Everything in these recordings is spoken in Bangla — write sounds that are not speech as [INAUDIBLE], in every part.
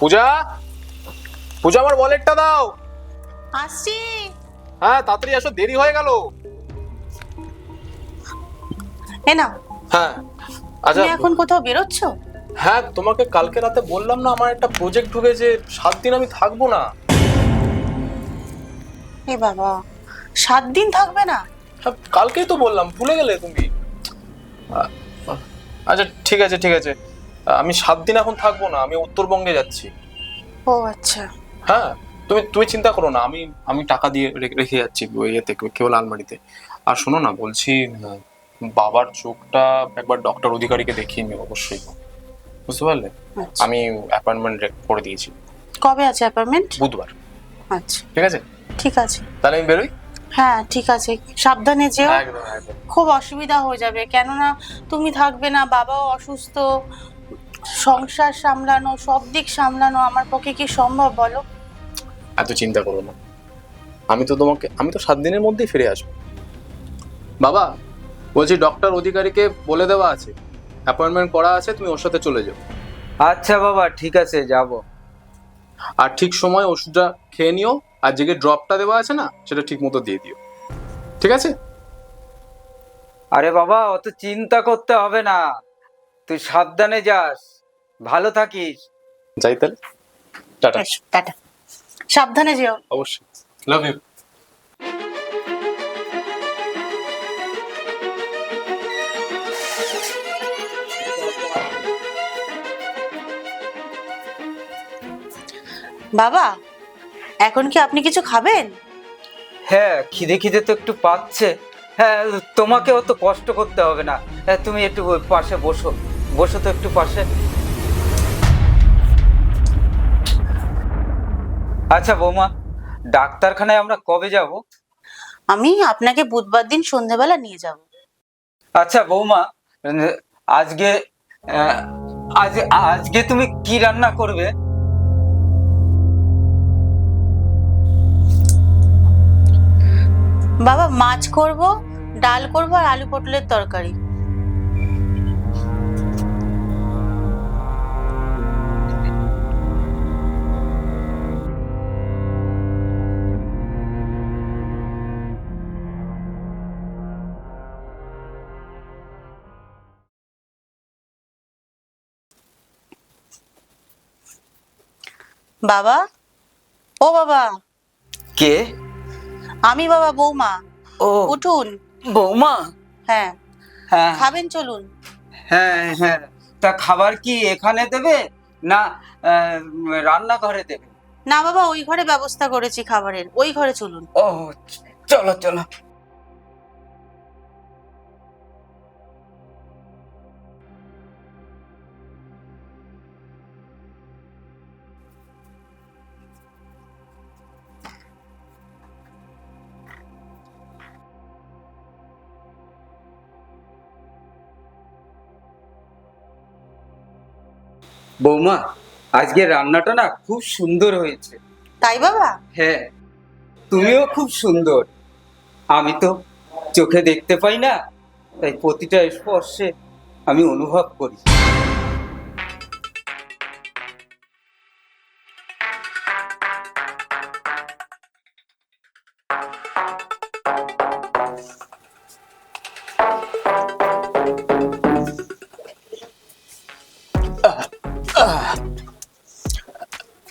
পূজা? পূজা আমার ওয়ালেটটা দাও। আসছি। হ্যাঁ তাড়াতাড়ি আসো দেরি হয়ে গেল। এ হ্যাঁ আচ্ছা। তুমি এখন কোথাও বেরোচ্ছ? হ্যাঁ তোমাকে কালকে রাতে বললাম না আমার একটা প্রজেক্ট ঢুকেছে সাত দিন আমি থাকব না। এ বাবা সাত দিন থাকবে না? হ্যাঁ কালকেই তো বললাম ভুলে গেলে তুমি। আচ্ছা ঠিক আছে ঠিক আছে। আমি সাত দিন এখন থাকব না আমি উত্তরবঙ্গে যাচ্ছি। ও আচ্ছা। হ্যাঁ তুমি তুমি চিন্তা করো না আমি আমি টাকা দিয়ে রেখে- যাচ্ছি ইয়েতে কেবল আলমারিতে। আর শোনো না বলছি বাবার চোখটা একবার ডক্টর অধিকারীকে দেখিয়ে নিও অবশ্যই। বুঝতে পারলে? আচ্ছা। আমি অ্যাপয়েন্টমেন্ট করে দিয়েছি। কবে আছে অ্যাপয়েন্টমেন্ট বুধবার। আচ্ছা। ঠিক আছে? ঠিক আছে। তাহলে আমি বেরোই? হ্যাঁ ঠিক আছে। সাবধানে যেও। খুব অসুবিধা হয়ে যাবে। কেননা তুমি থাকবে না বাবাও অসুস্থ। সংসার সামলানো সব দিক সামলানো আমার পক্ষে কি সম্ভব বলো? এত চিন্তা করো না। আমি তো তোমাকে আমি তো সাত দিনের মধ্যেই ফিরে আসব। বাবা বলছি ডক্টর অধিকারীকে বলে দেওয়া আছে। অ্যাপয়েন্টমেন্ট করা আছে তুমি ওর সাথে চলে যাও। আচ্ছা বাবা ঠিক আছে যাব। আর ঠিক সময় ওষুধটা খেয়ে নিও আর যে ড্রপটা দেওয়া আছে না সেটা ঠিক মতো দিয়ে দিও। ঠিক আছে? আরে বাবা অত চিন্তা করতে হবে না। তুই সাবধানে যাস। ভালো থাকিস। যাই তাহলে। টাটা। টাটা। সাবধানে যেও। অবশ্যই। লাভ ইউ বাবা এখন কি আপনি কিছু খাবেন? হ্যাঁ খিদে খিদে তো একটু পাচ্ছে। হ্যাঁ তোমাকে অত কষ্ট করতে হবে না। হ্যাঁ তুমি একটু পাশে বসো। বসো তো একটু পাশে। আচ্ছা বৌমা ডাক্তারখানায় আমরা কবে যাব? আমি আপনাকে বুধবার দিন সন্ধেবেলা নিয়ে যাব। আচ্ছা বৌমা আজকে আজ আজকে তুমি কি রান্না করবে? বাবা মাছ করব ডাল করব আর আলু পটলের তরকারি। বাবা? ও বাবা। কে? আমি বাবা বৌমা। ও। উঠুন। বৌমা? হ্যাঁ। হ্যাঁ। খাবেন চলুন। হ্যাঁ হ্যাঁ। তা খাবার কি এখানে দেবে না রান্নাঘরে দেবে? না বাবা ওই ঘরে ব্যবস্থা করেছি খাবারের। ওই ঘরে চলুন। ও চলো চলো। বৌমা আজকে রান্নাটা না খুব সুন্দর হয়েছে। তাই বাবা? হ্যাঁ তুমিও খুব সুন্দর। আমি তো চোখে দেখতে পাই না তাই প্রতিটা স্পর্শে আমি অনুভব করি।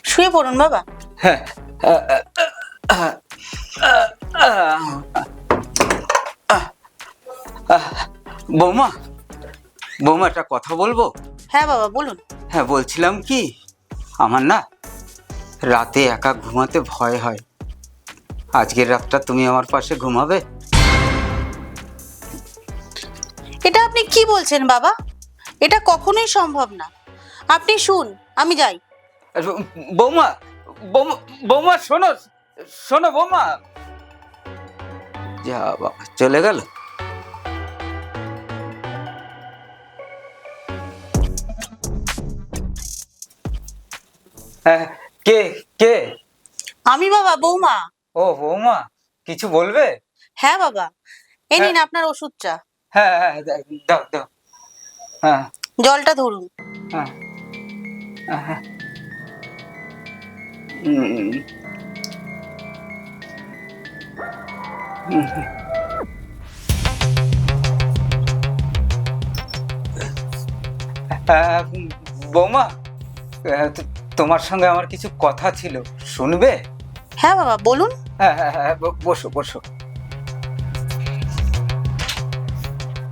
শুয়ে পড়ুন বাবা। হ্যাঁ। বৌমা বৌমা একটা কথা বলব? হ্যাঁ বাবা বলুন। হ্যাঁ বলছিলাম কি আমার না রাতে একা ঘুমাতে ভয় হয়। আজকের রাতটা তুমি আমার পাশে ঘুমাবে? এটা আপনি কি বলছেন বাবা? এটা কখনোই সম্ভব না। আপনি শুন আমি যাই। বৌমা বৌমা বৌমা শোনো শোনো বৌমা। যা বাবা চলে গেল? হ্যাঁ কে কে? আমি বাবা বৌমা। ও বৌমা কিছু বলবে? হ্যাঁ বাবা এই নিন আপনার ওষুধটা হ্যাঁ হ্যাঁ দাও দাও। হ্যাঁ। জলটা ধরুন। হ্যাঁ। আহা। উম। হুম। আহ, বৌমা তো- তোমার সঙ্গে আমার কিছু কথা ছিল শুনবে হ্যাঁ বাবা বলুন হ্যাঁ হ্যাঁ হ্যাঁ ব- বসো বসো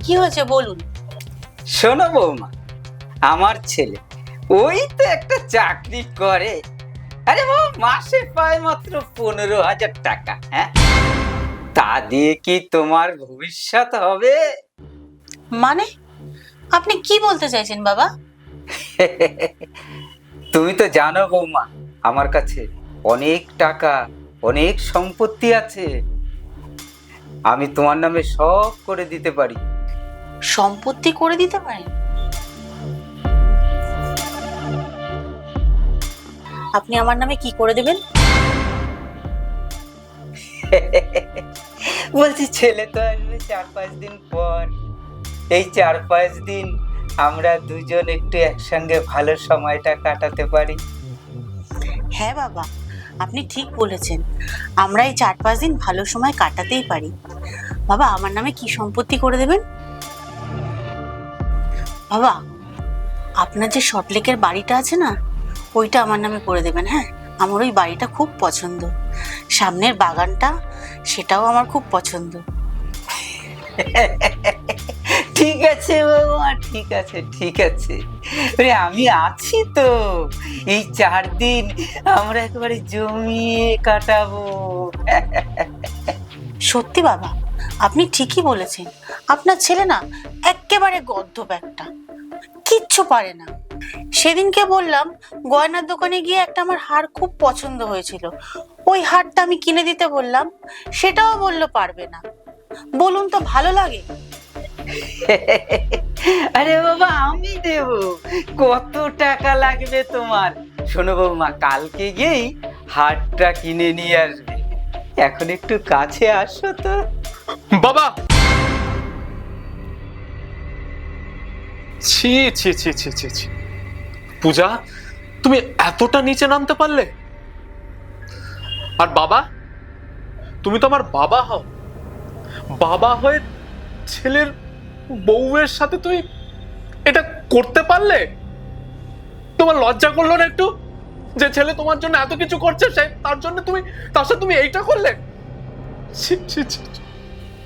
কি হয়েছে বলুন শোনো বৌমা আমার ছেলে ওই তো একটা চাকরি করে। আরে বাবা মাসে পায় মাত্র পনেরো হাজার টাকা হ্যাঁ? তা দিয়ে কি তোমার ভবিষ্যৎ হবে? মানে? আপনি কি বলতে চাইছেন বাবা? [LAUGHS] তুমি তো জানো বৌমা আমার কাছে অনেক টাকা অনেক সম্পত্তি আছে। আমি তোমার নামে সব করে দিতে পারি। সম্পত্তি করে দিতে পারেন? আপনি আমার নামে কি করে দেবেন? [LAUGHS] বলছি ছেলে তো আসবে চার পাঁচ দিন পর। এই চার পাঁচ দিন আমরা দুজন একটু একসঙ্গে ভালো সময়টা কাটাতে পারি। হ্যাঁ বাবা আপনি ঠিক বলেছেন। আমরা এই চার পাঁচ দিন ভালো সময় কাটাতেই পারি। বাবা আমার নামে কি সম্পত্তি করে দেবেন? বাবা আপনার যে শর্টলেকের বাড়িটা আছে না ওইটা আমার নামে করে দেবেন হ্যাঁ? আমার ওই বাড়িটা খুব পছন্দ। সামনের বাগানটা সেটাও আমার খুব পছন্দ। [LAUGHS] ঠিক আছে বাবা ঠিক আছে ঠিক আছে। আমি আছি তো। এই চার দিন আমরা একেবারে জমিয়ে কাটাবো। [LAUGHS] সত্যি বাবা, আপনি ঠিকই বলেছেন। আপনার ছেলে না একেবারে গদ্যপ একটা কিচ্ছু পারে না। সেদিনকে বললাম গয়নার দোকানে গিয়ে একটা আমার হার খুব পছন্দ হয়েছিল। ওই হারটা আমি কিনে দিতে বললাম সেটাও বলল পারবে না। বলুন তো ভালো লাগে? [LAUGHS] আরে বাবা আমি দেব। কত টাকা লাগবে তোমার? শোনো বৌমা কালকে গিয়েই হারটা কিনে নিয়ে আসবে। এখন একটু কাছে আসো তো। বাবা! ছি ছি ছি ছি ছি ছি। পূজা, তুমি এতটা নিচে নামতে পারলে? আর বাবা, তুমি তো আমার বাবা হও। বাবা হয়ে ছেলের বউয়ের সাথে তুই এটা করতে পারলে? তোমার লজ্জা করল না একটু? যে ছেলে তোমার জন্য এত কিছু করছে, সে তার জন্য তুমি, তার সাথে তুমি এইটা করলে।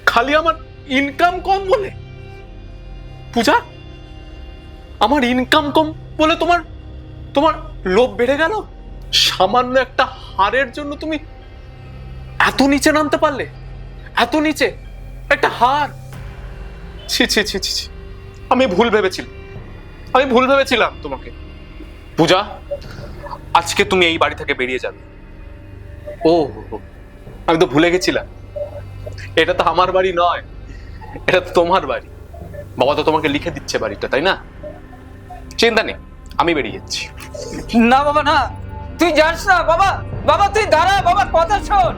খালি আমার ইনকাম কম বলে? পূজা, আমার ইনকাম কম বলে তোমার তোমার লোভ বেড়ে গেল? সামান্য একটা হারের জন্য তুমি এত নিচে নামতে পারলে? এত নিচে? একটা হার? ছি ছি ছি ছি ছি। আমি ভুল ভেবেছিলাম। আমি ভুল ভেবেছিলাম তোমাকে। পূজা, আজকে তুমি এই বাড়ি থেকে বেরিয়ে যাবে। ও, আমি তো ভুলে গেছিলাম। এটা তো আমার বাড়ি নয়। এটা তো তোমার বাড়ি। বাবা তো তোমাকে লিখে দিচ্ছে বাড়িটা, তাই না? চিন্তা নেই, আমি বেরিয়ে যাচ্ছি। না বাবা, না। তুই যাস না, বাবা বাবা, তুই দাঁড়া, বাবা, কথা শোন।